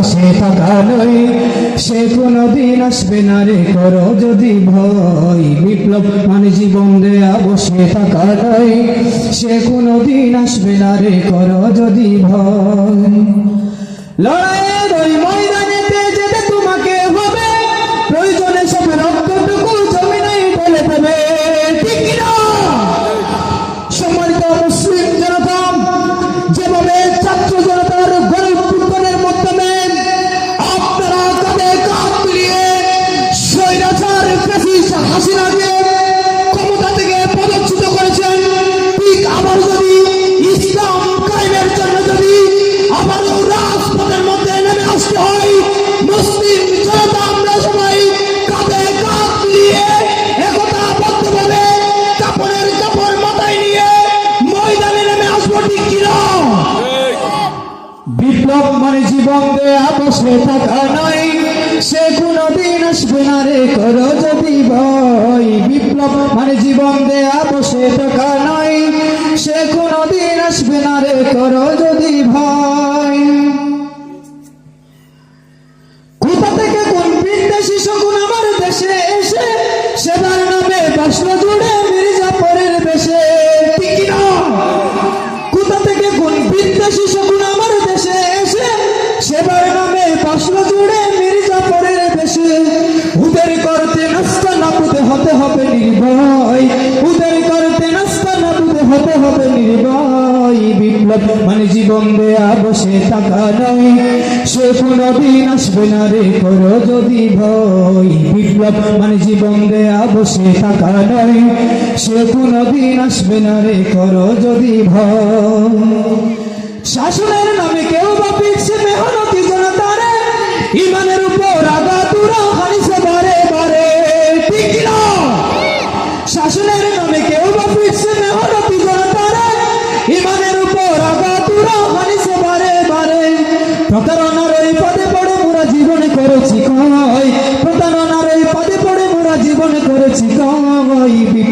বসে থাকা নয়, সে কোনদিন আসবে না রে কর যদি ভয়। বিপ্লব মানে জীবন দেয়া, বসে থাকা নয়, সে কোনদিন আসবে না রে কর যদি ভয়। লড়াইয়ের জীবন বসে থাকা নয়, সে কোনদিন আসবে না রে, করো যদি ভয়। বিপ্লব মানে জীবন দেয়া বসে থাকা নয়, সে কোনদিন আসবে না রে, করো যদি ভয়। মানে জীবন দেয়া বসে থাকা নয় সে কোনদিন আসবে না রে করো যদি ভয়। বিপ্লব মানে জীবন দেয়া বসে থাকা নয় সে কোনদিন আসবে না রে করো যদি ভয়। শাসনের নামে কেউ বা পিছছে মেহনতি জনতারে? ইমানের উপর আঘাতুরা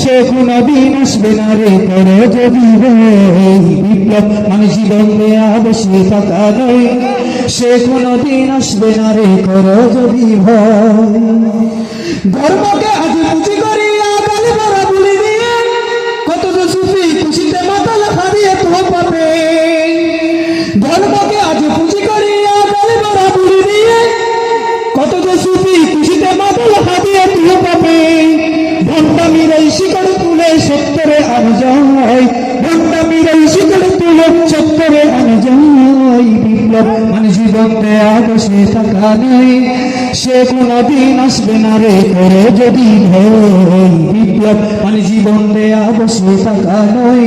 সে কোনো দিন আসবে না রে করো যদি বিপ্লব। মানে জীবন দেয়া বসে থাকা নয়। সে কোনো দিন আসবে না রে করো যদি ধর্মকে আজ পুঁজি করিয়া কত যে সুফি খুশিতে মানে জীবন দেয়া বসে থাকা নয় সে কোনদিন আসবে না রে করে যদি বিপ্লব মানে জীবন দেয়া বসে থাকা নয়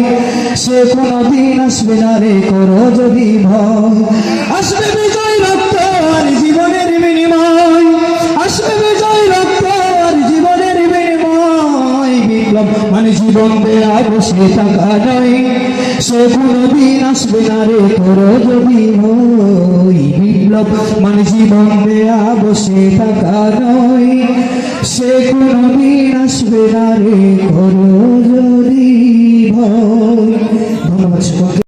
সে কোনদিন আসবে না রে করো যদি ভয়। আসবে দেয়া বসে থাকা নয় সে কোনদিন আসবে না রে তোর যদি হই বিপ্লব। মানে জীবন দেয়া বসে থাকা নয়। সে কোনদিন আসবে না রে তোর যদি ভয়। ধন্যবাদ